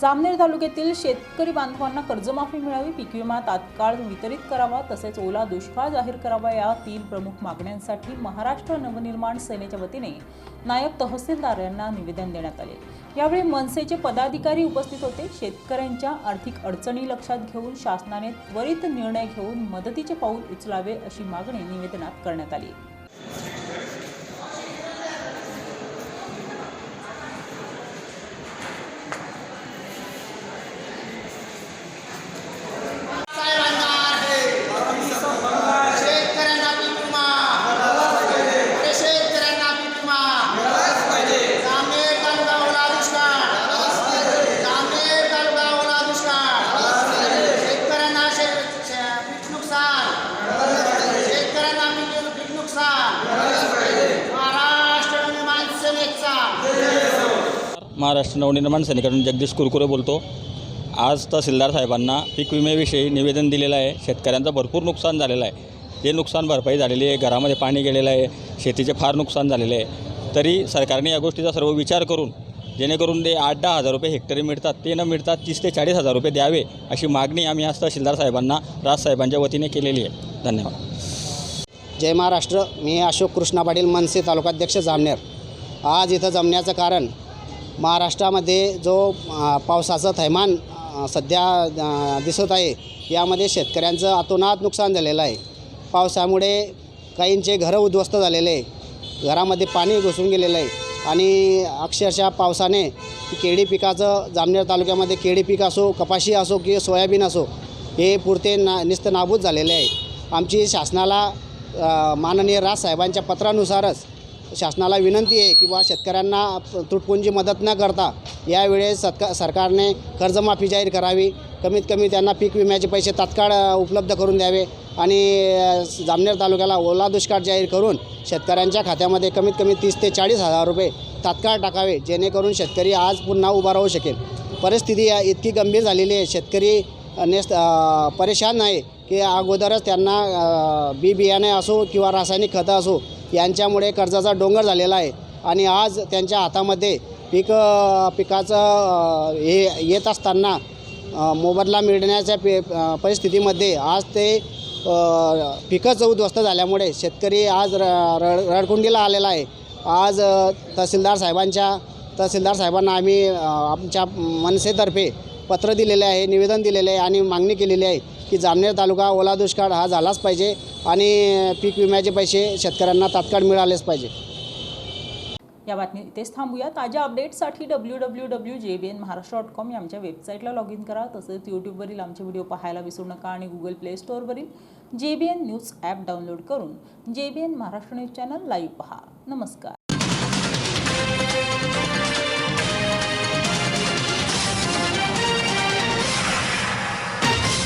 जामनेर तालुक्यातील शेतकरी बांधवांना कर्जमाफी मिळावी पीक विमा तात्काळ वितरित करावा तसेच ओला दुष्काळ जाहीर करावा या तीन प्रमुख मागण्यांसाठी महाराष्ट्र नवनिर्माण सेनेच्या वतीने नायब तहसीलदार यांना निवेदन देण्यात आले. यावेळी मनसेचे पदाधिकारी उपस्थित होते. शेतकऱ्यांच्या आर्थिक अडचणी लक्षात घेऊन शासनाने त्वरित निर्णय घेऊन मदतीचे पाऊल उचलावे अशी मागणी निवेदनात करण्यात आली साहेबांना शेतकऱ्यांना पीक विमा अरे शेतकऱ्यांना पीक विमा जामनेर तालुका ओला दुष्काळ जामनेर तालुका ओला दुष्काळ शेतकऱ्यांना शे- शे- पीक नुकसान शेतकऱ्यांना पीक पीक नुकसान महाराष्ट्र निर्माण सेनेचा महाराष्ट्र नवनिर्माण सेनेकडून जगदीश कुरकुरे बोलतो. आज तहसीलदार साहेबांना पीक विम्याविषयी निवेदन दिलेलं आहे. शेतकऱ्यांचं भरपूर नुकसान झालेलं आहे. ते नुकसान भरपाई झालेली आहे घरामध्ये पाणी गेलेलं आहे शेतीचे फार नुकसान झालेले आहे. तरी सरकारने या गोष्टीचा सर्व विचार करून जेणेकरून ते आठ दहा हजार रुपये हेक्टरी मिळतात ते न मिळतात तीस ते चाळीस हजार रुपये द्यावे अशी मागणी आम्ही आज तहसीलदार साहेबांना राजसाहेबांच्या वतीने केलेली आहे. धन्यवाद. जय महाराष्ट्र. मी अशोक कृष्णा पाटील मनसे तालुकाध्यक्ष जामनेर. आज इथं जमण्याचं कारण महाराष्ट्रामध्ये जो पावसाचं थैमान सध्या दिसत आहे यामध्ये शेतकऱ्यांचं अतोनात नुकसान झालेलं आहे. पावसामुळे काहींचे घरं उद्ध्वस्त झालेले आहे. घरामध्ये पाणी घुसून गेलेलं आहे. आणि अक्षरशः पावसाने केळी पिकाचं जामनेर तालुक्यामध्ये केळी पीक असो कपाशी असो की सोयाबीन असो हे पुरते ना निस्त नाबूद झालेले आहे. आमची शासनाला माननीय राजसाहेबांच्या पत्रानुसारच शासनाला विनंती आहे की बा शेतकऱ्यांना तुटपुंजी मदत न करता यावेळेस सत्का सरकारने कर्जमाफी जाहीर करावी. कमीत कमी त्यांना पीक विम्याचे पैसे तात्काळ उपलब्ध करून द्यावे आणि जामनेर तालुक्याला ओला दुष्काळ जाहीर करून शेतकऱ्यांच्या खात्यामध्ये कमीत कमी तीस ते चाळीस हजार रुपये तात्काळ टाकावे जेणेकरून शेतकरी आज पुन्हा उभा राहू शकेल. परिस्थिती इतकी गंभीर झालेली आहे. शेतकरी नेस परेशान आहे की अगोदरच त्यांना बी बियाणे असो किंवा रासायनिक खतं असो यांच्यामुळे कर्जाचा डोंगर झालेला आहे. आणि आज त्यांच्या हातामध्ये पीक पिकाचं हे येत असताना मोबदला मिळण्याच्या पे परिस्थितीमध्ये आज ते पिकंच उद्ध्वस्त झाल्यामुळे शेतकरी आज र रड रडकुंडीला आलेला आहे. आज तहसीलदार साहेबांच्या तहसीलदार साहेबांना आम्ही आमच्या मनसेतर्फे पत्र दिलेले आहे निवेदन दिलेले आहे आणि मागणी केलेली आहे की जामनेर तालुका ओला दुष्काळ हा झालाच पाहिजे आणि पीक विम्याचे पैसे शेतकऱ्यांना तात्काळ मिळालेच पाहिजे. या बातमी इथेच थांबूया. ताज्या अपडेट्ससाठी W W W J B N Maharashtra dot com या आमच्या वेबसाईटला लॉग इन करा. तसेच यूट्यूबवरील आमचे व्हिडिओ पाहायला विसरू नका आणि Google play स्टोअरवरील J B N news app download करून J B N Maharashtra news channel live पहा. नमस्कार.